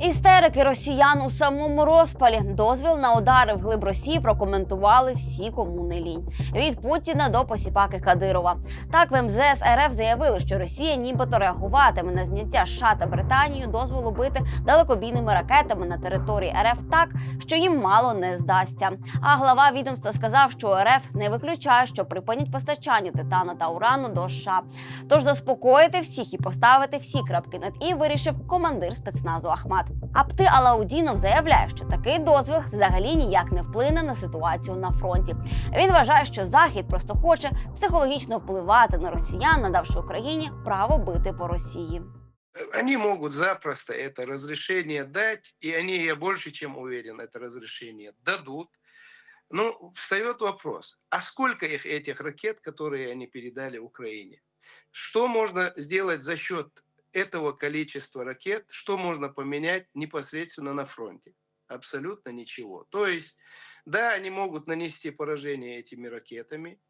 Істерики росіян у самому розпалі. Дозвіл на удари в глиб Росії прокоментували всі, кому не лінь. Від Путіна до посіпаки Кадирова. Так в МЗС РФ заявили, що Росія нібито реагуватиме на зняття США та Британію дозволу бити далекобійними ракетами на території РФ так, що їм мало не здасться. А глава відомства сказав, що РФ не виключає, що припинять постачання титану та урану до США. Тож заспокоїти всіх і поставити всі крапки над і вирішив командир спецназу Ахмат. Апти Алаудінов заявляє, що такий дозвіл взагалі ніяк не вплине на ситуацію на фронті. Він вважає, що Захід просто хоче психологічно впливати на росіян, надавши Україні право бити по Росії. Они могут запросто это разрешение дать, и они, я больше чем уверен, это разрешение дадут. Ну, встает вопрос, а сколько их этих ракет, которые они передали Украине? Что можно сделать за счет этого количества ракет? Что можно поменять непосредственно на фронте? Абсолютно ничего. То есть, да, они могут нанести поражение этими ракетами,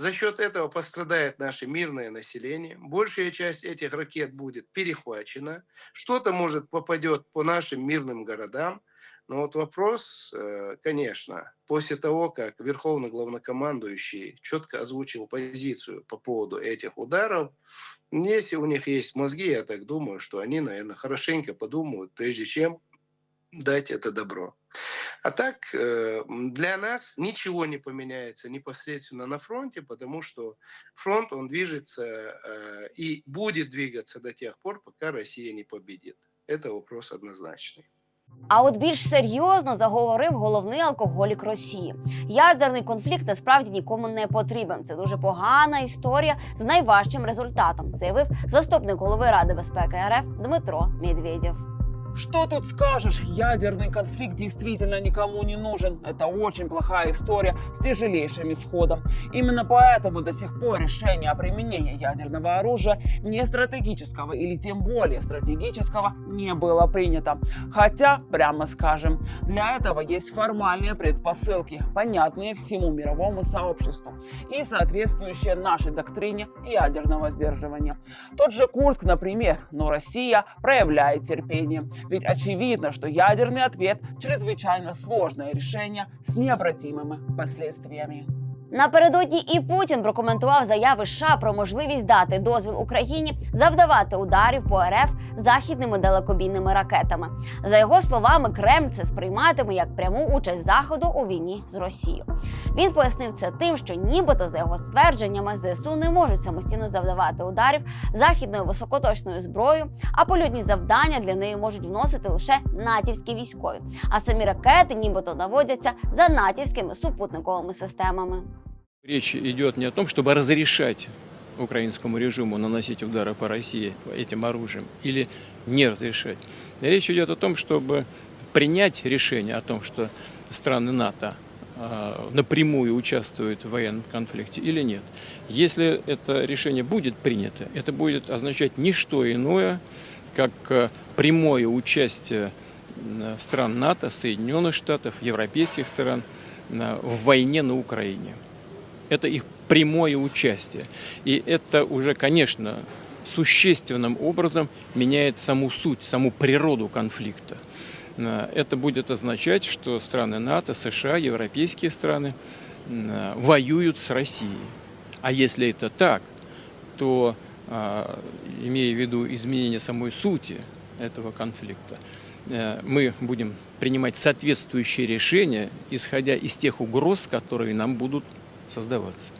за счет этого пострадает наше мирное население. Большая часть этих ракет будет перехвачена. Что-то, может, попадет по нашим мирным городам. Но вот вопрос, э, конечно, после того, как Верховный главнокомандующий четко озвучил позицию по поводу этих ударов, если у них есть мозги, я так думаю, что они, наверное, хорошенько подумают, прежде чем дать это добро. А так, э, для нас ничего не поменяется непосредственно на фронте, потому что фронт, он движется э, и будет двигаться до тех пор, пока Россия не победит. Это вопрос однозначный. А от більш серйозно заговорив головний алкоголік Росії. Ядерний конфлікт насправді нікому не потрібен. Це дуже погана історія з найважчим результатом, заявив заступник голови Ради безпеки РФ Дмитро Медведєв. Что тут скажешь? Ядерный конфликт действительно никому не нужен. Это очень плохая история с тяжелейшим исходом. Именно поэтому до сих пор решение о применении ядерного оружия не стратегического или тем более стратегического не было принято. Хотя, прямо скажем, для этого есть формальные предпосылки, понятные всему мировому сообществу и соответствующие нашей доктрине ядерного сдерживания. Тот же Курск, например, но Россия проявляет терпение. Ведь очевидно, что ядерный ответ – чрезвычайно сложное решение с необратимыми последствиями. Напередодні і Путін прокоментував заяви США про можливість дати дозвіл Україні завдавати ударів по РФ західними далекобійними ракетами. За його словами, Кремль це сприйматиме як пряму участь Заходу у війні з Росією. Він пояснив це тим, що нібито за його твердженнями ЗСУ не можуть самостійно завдавати ударів західною високоточною зброєю, а польотні завдання для неї можуть вносити лише натівські військові. А самі ракети нібито наводяться за натівськими супутниковими системами. Речь идет не о том, чтобы разрешать украинскому режиму наносить удары по России этим оружием или не разрешать. Речь идет о том, чтобы принять решение о том, что страны НАТО э, напрямую участвуют в военном конфликте или нет. Если это решение будет принято, это будет означать не что иное, как э, прямое участие стран НАТО, Соединенных Штатов, европейских стран э, в войне на Украине это их прямое участие. И это уже, конечно, существенным образом меняет саму суть, саму природу конфликта. Э, Это будет означать, что страны НАТО, США, европейские страны э, воюют с Россией. А если это так, то, э, имея в виду изменение самой сути этого конфликта, мы будем принимать соответствующие решения, исходя из тех угроз, которые нам будут создаваться.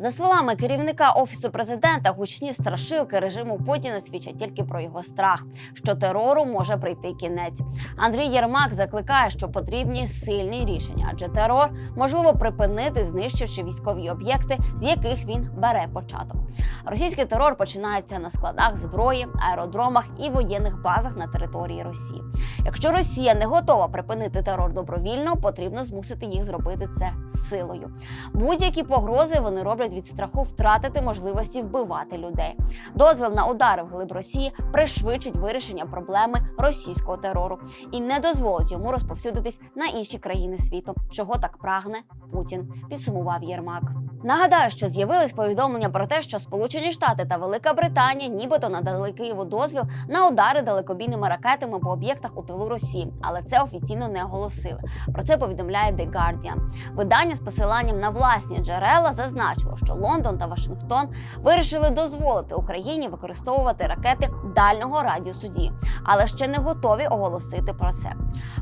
За словами керівника офісу президента, гучні страшилки режиму Путіна свідчать тільки про його страх, що терору може прийти кінець. Андрій Єрмак закликає, що потрібні сильні рішення, адже терор можливо припинити, знищивши військові об'єкти, з яких він бере початок. Російський терор починається на складах зброї, аеродромах і воєнних базах на території Росії. Якщо Росія не готова припинити терор добровільно, потрібно змусити їх зробити це силою. Будь-які погрози вони роблять від страху втратити можливості вбивати людей. Дозвіл на удари в глиб Росії пришвидшить вирішення проблеми російського терору і не дозволить йому розповсюдитись на інші країни світу, чого так прагне Путін. Підсумував Єрмак. Нагадаю, що з'явились повідомлення про те, що Сполучені Штати та Велика Британія нібито надали Києву дозвіл на удари далекобійними ракетами по об'єктах у тилу Росії, але це офіційно не оголосили. Про це повідомляє The Guardian. Видання з посиланням на власні джерела зазначило, що Лондон та Вашингтон вирішили дозволити Україні використовувати ракети дальнього радіусу дії, але ще не готові оголосити про це.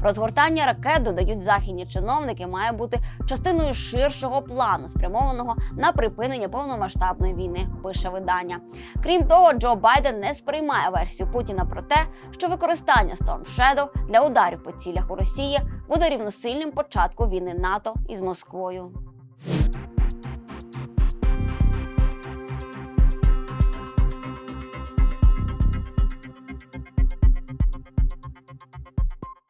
Розгортання ракет додають західні чиновники, має бути частиною ширшого плану, спрямованого на припинення повномасштабної війни. Пише видання. Крім того, Джо Байден не сприймає версію Путіна про те, що використання Storm Shadow для ударів по цілях у Росії буде рівносильним початку війни НАТО із Москвою.